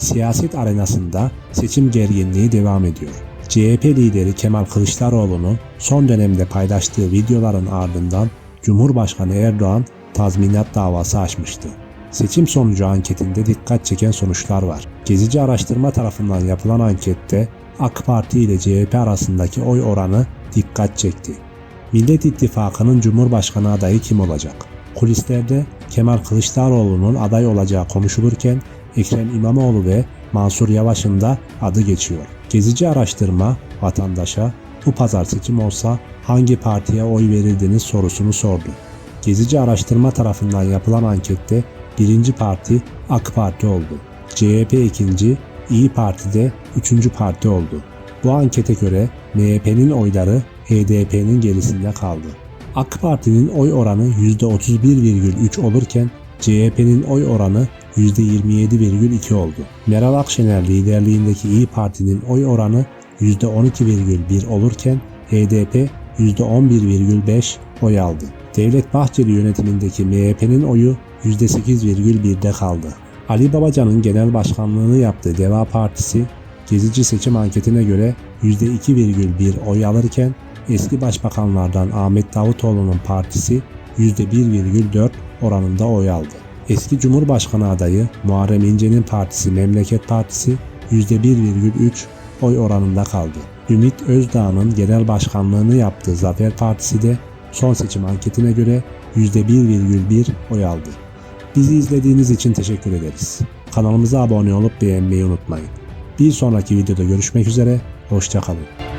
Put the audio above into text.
siyaset arenasında seçim gerginliği devam ediyor. CHP lideri Kemal Kılıçdaroğlu'nu son dönemde paylaştığı videoların ardından Cumhurbaşkanı Erdoğan tazminat davası açmıştı. Seçim sonucu anketinde dikkat çeken sonuçlar var. Gezici araştırma tarafından yapılan ankette AK Parti ile CHP arasındaki oy oranı dikkat çekti. Millet İttifakı'nın Cumhurbaşkanı adayı kim olacak? Kulislerde Kemal Kılıçdaroğlu'nun aday olacağı konuşulurken Ekrem İmamoğlu ve Mansur Yavaş'ın da adı geçiyor. Gezici araştırma vatandaşa bu pazar seçim olsa hangi partiye oy verirdiniz sorusunu sordu. Gezici araştırma tarafından yapılan ankette birinci parti AK Parti oldu. CHP ikinci, İyi Parti de üçüncü parti oldu. Bu ankete göre MHP'nin oyları HDP'nin gerisinde kaldı. AK Parti'nin oy oranı %31,3 olurken CHP'nin oy oranı %27,2 oldu. Meral Akşener liderliğindeki İyi Parti'nin oy oranı %12,1 olurken HDP %11,5 oy aldı. Devlet Bahçeli yönetimindeki MHP'nin oyu %8,1'de kaldı. Ali Babacan'ın genel başkanlığını yaptığı Deva Partisi gezici seçim anketine göre %2,1 oy alırken eski başbakanlardan Ahmet Davutoğlu'nun partisi %1,4 oranında oy aldı. Eski Cumhurbaşkanı adayı Muharrem İnce'nin partisi Memleket Partisi %1,3 oy oranında kaldı. Ümit Özdağ'ın genel başkanlığını yaptığı Zafer Partisi de son seçim anketine göre %1,1 oy aldı. Bizi izlediğiniz için teşekkür ederiz. Kanalımıza abone olup beğenmeyi unutmayın. Bir sonraki videoda görüşmek üzere, hoşçakalın.